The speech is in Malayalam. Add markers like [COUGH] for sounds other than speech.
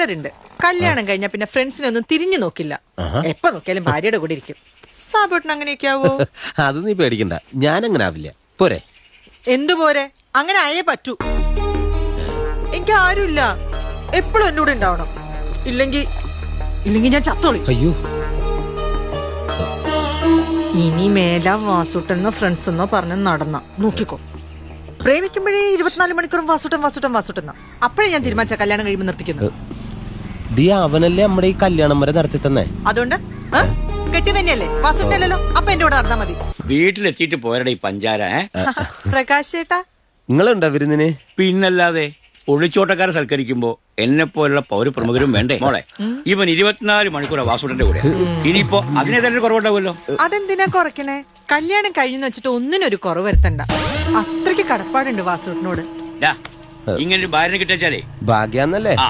ചിലരുണ്ട് കല്യാണം കഴിഞ്ഞാ പിന്നെ ഫ്രണ്ട്സിനെ ഒന്നും തിരിഞ്ഞു നോക്കില്ല. എപ്പോ നോക്കിയാലും ഭാര്യയുടെ കൂടെ ഇരിക്കും. സാബോട്ടിന് അങ്ങനെയൊക്കെ ആവോ [LAUGHS] അത് നീ പേടിക്കണ്ട. ഞാൻ അങ്ങനെ ആവില്ല. പോരെ. എന്തു പോരെ? അങ്ങനെ ആയേ പറ്റൂ. എനിക്ക് ആരുമില്ല. എപ്പോഴും എന്റെ കൂടെ ഉണ്ടാവണം. ഇല്ലെങ്കിൽ ഇല്ലെങ്കി ഞാൻ ചത്തോളി. അയ്യോ. ഇനി മേല വാസുട്ടെന്നോ ഫ്രണ്ട്സ് എന്നോ പറഞ്ഞ് നടന്ന. നോക്കിക്കോ. പ്രേമിക്കുമ്പോഴേ ഇരുപത്തിനാല് മണിക്കൂറും വാസുട്ടൻ വാസുട്ടൻ വാസുട്ടെന്ന അപ്പോഴേ ഞാൻ തീരുമാനിച്ച കല്യാണം കഴിയുമ്പോൾ നിർത്തിക്കുന്നു. ഡി അവനല്ലേ നമ്മുടെ ഈ കല്യാണം വരെ നടത്തി തന്നെ. അതുകൊണ്ട് കെട്ടി തന്നെയല്ലേ? വസുണ്ടല്ലോ അപ്പൊ എന്റെ കൂടെ നടന്നാ മതി. വീട്ടിലെത്തിയിട്ട് പോരടെ ഈ പഞ്ചാര ഏ? പ്രകാശ് ചേട്ടാ. നിങ്ങളുണ്ടോ വിരുന്നിന്? പിന്നല്ലാതെ ഒളിച്ചോട്ടക്കാരെ സൽക്കരിക്കുമ്പോ എന്നെ പോലുള്ള പൗരപ്രമുഖരും വേണ്ടേ? മോളെ. ഇവൻ ഇരുപത്തിനാല് മണിക്കൂർ വാസുടന്റെ കൂടെ. ഇനിയിപ്പോ അതിനെ തന്നെ കുറവുണ്ടാവുമല്ലോ? അതെന്തിനാ കുറയ്ക്കണേ? കല്യാണം കഴിഞ്ഞെന്ന് വെച്ചിട്ട് ഒന്നിനൊരു കുറവ് വരുത്തണ്ട. അത്രയ്ക്ക് കടപ്പാടുണ്ട് വാസുടനോട് ഡാ, ഇങ്ങനെ ഒരു ഭാര്യനെ കിട്ടിയാലേ ഭാഗ്യാന്നല്ലേ? ആ.